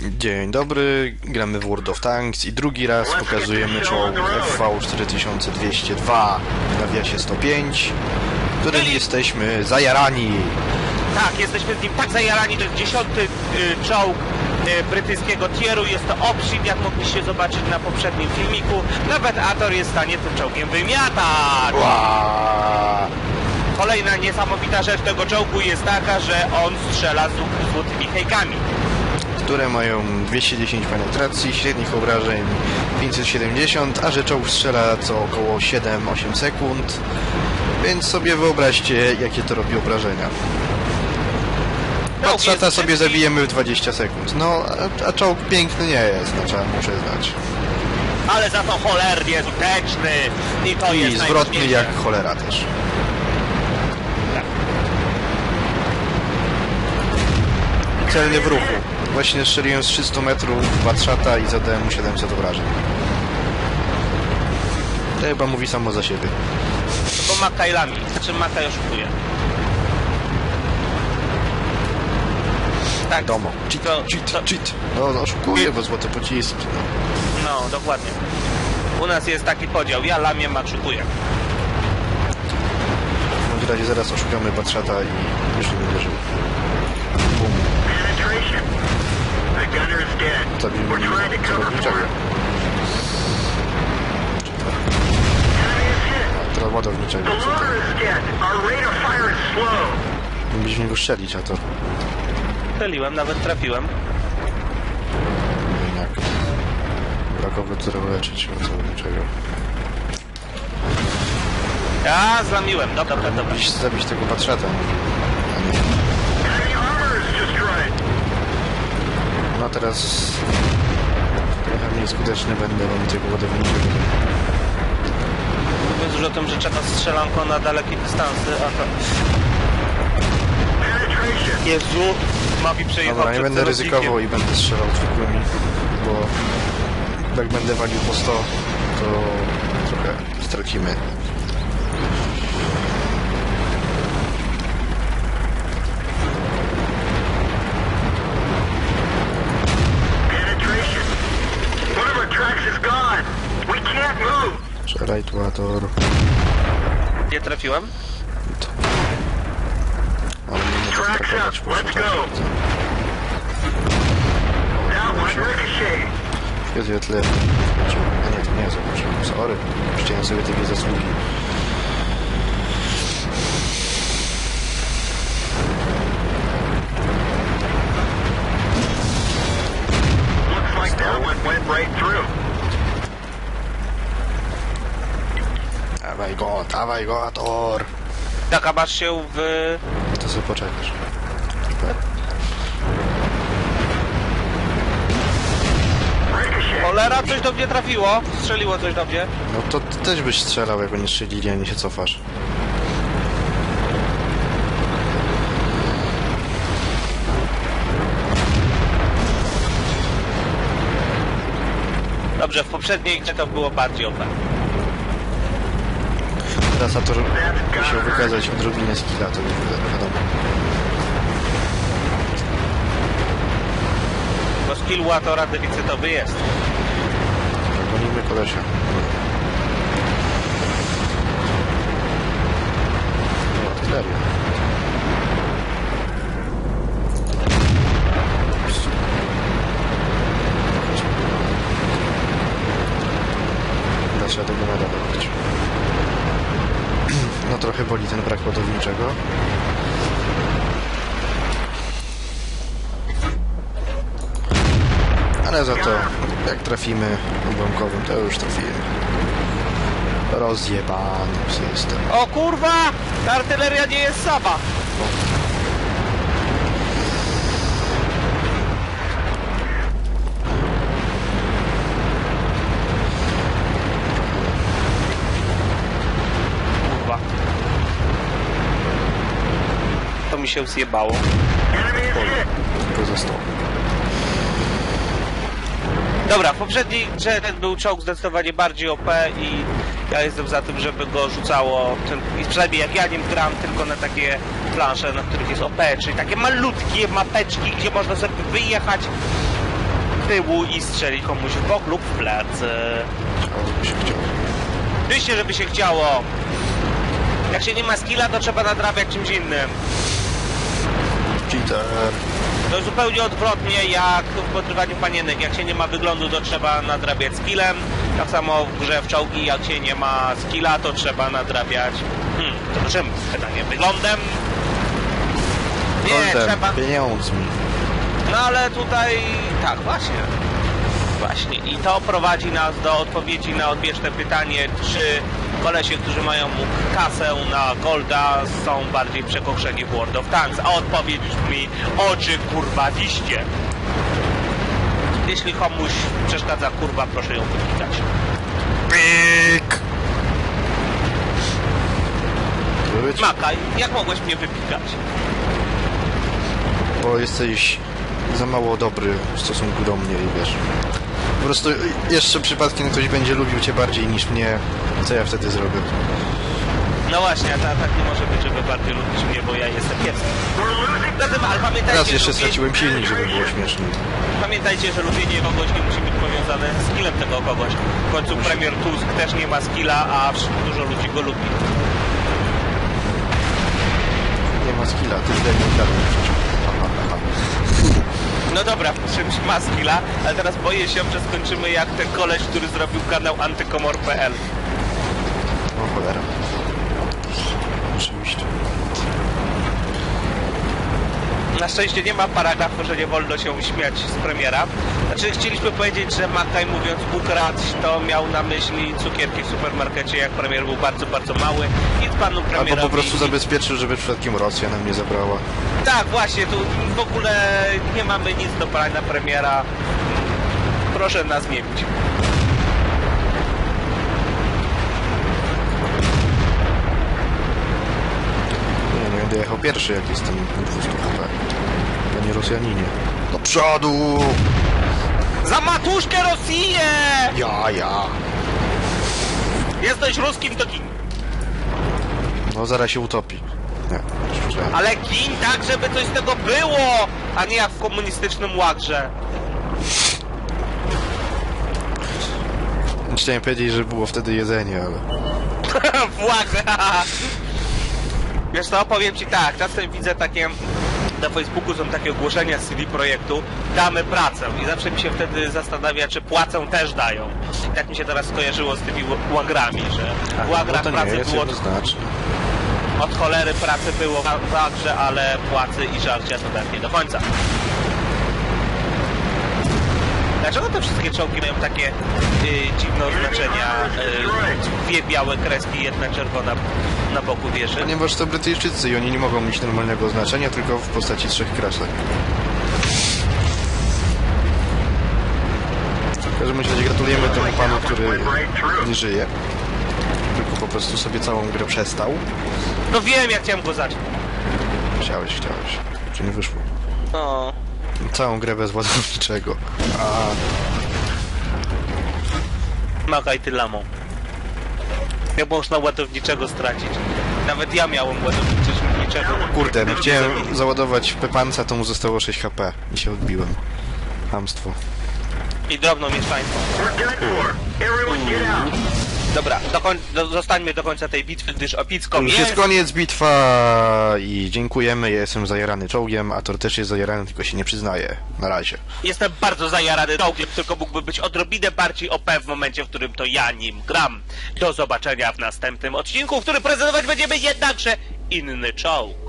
Dzień dobry, gramy w World of Tanks i drugi raz pokazujemy czołg FV4202 w nawiasie 105, którym jesteśmy zajarani. Tak, jesteśmy z nim tak zajarani, to jest dziesiąty y, czołg y, brytyjskiego tieru, jest to Opshit, jak mogliście zobaczyć na poprzednim filmiku. Nawet Ator jest w stanie tym czołgiem wymiatać. Kolejna niesamowita rzecz tego czołgu jest taka, że on strzela z z złotymi hejkami. Które mają 210 penetracji, średnich obrażeń 570, a że czołg strzela co około 7-8 sekund, więc sobie wyobraźcie, jakie to robi obrażenia. Czołg Patrzata sobie zabijemy w 20 sekund. No, a, a czołg piękny nie jest, no trzeba mu przyznać. Ale za to cholernie skuteczny i to I jest zwrotny jak cholera też. Tak. Celny w ruchu. Właśnie strzeliłem z 300 metrów Batrzata i zadałem mu 700 obrażeń. To chyba mówi samo za siebie. Bo Makajlami, znaczy Makaj oszukuje. Tak, Domo. to, Cheat, to, cheat. No, no oszukuje, bo złote pociski. No. No, dokładnie. U nas jest taki podział, ja lamię, Mak szukuje. W każdym razie zaraz oszukamy Batrzata i już nie będzie żył. Bum. Zabijmy celowniczego. slow. Mógłbyś w niego strzelić, a to Strzeliłem, nawet trafiłem. jednak brakowo co leczyć od celowniczego. Ja zlamiłem, dobra, dobra. Mógłbyś zabić tego Batrzata. Teraz trochę mniej skuteczny będę, bo mi tego ładowniczego. Mówiąc już o tym, że czeka strzelanko na dalekie dystansy, a to... Jezu, Mawi przejechał Dobra, nie będę ryzykował i będę strzelał zwykłymi, bo jak będę walił po 100, to trochę stracimy. Strzelaj tu, Ator. Nie trafiłem? Ale nie mogę ricochet. Jezu, ja tyle... A nie, to nie jest zobaczyłem. Sorry. Przyciąłem sobie takie zasługi. Looks like that one went right through. Dawaj go, dawaj go, Ator. Tak, a masz się w... To sobie poczekasz. Cholera, coś do mnie trafiło. Strzeliło coś do mnie. No to ty też byś strzelał, jak oni strzelili, a nie się cofasz. Dobrze, w poprzedniej grze to było bardziej OP. Ator musiał wykazać odrobinę skilla, to wi- wiadomo. Bo skill Łatora deficytowy jest. Gonimy kolesia. Artyleria. Da trzeba tego meda dobyć. No trochę boli ten brak ładowniczego. Ale za to, jak trafimy odłamkowym, to już trafimy. Rozjebany system. O kurwa! Ta artyleria nie jest sama! Mi się zjebało. Enemy is hit. Tylko został. Dobra, w poprzedniej grze ten był czołg zdecydowanie bardziej OP i ja jestem za tym, żeby go rzucało, i przynajmniej jak ja nim gram, tylko na takie plansze, na których jest OP, czyli takie malutkie mapeczki, gdzie można sobie wyjechać tyłu i strzeli komuś w bok lub w plecy. O, by się chciało. Oczywiście, żeby się chciało. Jak się nie ma skilla, to trzeba nadrabiać czymś innym. Cheater. To zupełnie odwrotnie jak w podrywaniu panienek. Jak się nie ma wyglądu, to trzeba nadrabiać skillem. Tak samo w grze w czołgi, jak się nie ma skilla, to trzeba nadrabiać... Hmm, to czym? Pytanie. Wyglądem? Nie, Kątem, trzeba... pieniądzmi. No ale tutaj... Tak, właśnie. Właśnie. I to prowadzi nas do odpowiedzi na odwieczne pytanie, czy kolesie, którzy mają kasę na Golda są bardziej przekokszeni w World of Tanks. A odpowiedź brzmi oczy kurwa wiście. Jeśli komuś przeszkadza kurwa, proszę ją wypikać. Być, Makaj, jak mogłeś mnie wypikać? bo jesteś za mało dobry w stosunku do mnie i wiesz. Po prostu jeszcze przypadkiem ktoś będzie lubił cię bardziej niż mnie. Co ja wtedy zrobię? No właśnie, a ta, tak nie może być, żeby bardziej lubić mnie, bo ja jestem kiepski. Zatem, ale pamiętajcie, Raz jeszcze że straciłem silnik, żeby było śmiesznie. Pamiętajcie, że lubienie kogoś nie musi być powiązane z skillem tego kogoś. W końcu premier Tusk też nie ma skilla, a dużo ludzi go lubi. Nie ma skilla, ty nie gadaj przecież. No dobra, czymś ma skilla, ale teraz boję się, że skończymy jak ten koleś, który zrobił kanał antykomor.pl. O cholera. Oczywiście. Na szczęście nie ma paragrafu, że nie wolno się śmiać z premiera. Znaczy chcieliśmy powiedzieć, że Makaj mówiąc ukradł, to miał na myśli cukierki w supermarkecie, jak premier był bardzo, bardzo mały i panu premierowi... Albo po prostu zabezpieczył, żeby przypadkiem Rosja nam nie zabrała. Tak, właśnie, tu w ogóle nie mamy nic do pana premiera. Proszę nas nie bić. Nie, no będę jechał pierwszy, jak jestem na 200 HP. Panie Rosjaninie. Do przodu! Za matuszkę Rosję! Ja, ja. Jesteś ruskim, to gin. No zaraz się utopi. Nie, szczerze. Ale gin tak, żeby coś z tego było, a nie jak w komunistycznym łagrze. Chciałem powiedzieć, że było wtedy jedzenie, ale... w łagrze. Wiesz co, powiem ci tak, czasem widzę takie... Na Facebooku są takie ogłoszenia z CV projektu Damy pracę i zawsze mi się wtedy zastanawia, czy płacę też dają. Tak mi się teraz skojarzyło z tymi łagrami, że w no łagrach nie pracy było od, jednoznaczne. od cholery pracy było w łagrze, ale płacy i żarcia to tak nie do końca. Dlaczego te wszystkie czołgi mają takie y, dziwne oznaczenia? Y, dwie białe kreski, jedna czerwona na boku wieży. Ponieważ to Brytyjczycy i oni nie mogą mieć normalnego oznaczenia, tylko w postaci trzech kresek. W każdym razie gratulujemy temu panu, który nie żyje. Tylko po prostu sobie całą grę przestał. No wiem, jak chciałem go zacząć. Chciałeś, chciałeś. Czy nie wyszło? No. Całą grę bez ładowniczego. A Machaj ty lamą. Jak można ładowniczego stracić? Nawet ja miałem ładowniczego. kurde, no chciałem załadować pepanca, to mu zostało 6 HP. I się odbiłem. Hamstwo. I drobną mieszkaństwo. We're done for. Everyone get out. Dobra, dokoń, do, zostańmy do końca tej bitwy, gdyż opicką Już jest... jest koniec bitwa i dziękujemy. Ja jestem zajarany czołgiem, a Tor też jest zajarany, tylko się nie przyznaje. Na razie. Jestem bardzo zajarany czołgiem, tylko mógłby być odrobinę bardziej OP w momencie, w którym to ja nim gram. Do zobaczenia w następnym odcinku, w którym prezentować będziemy jednakże inny czołg.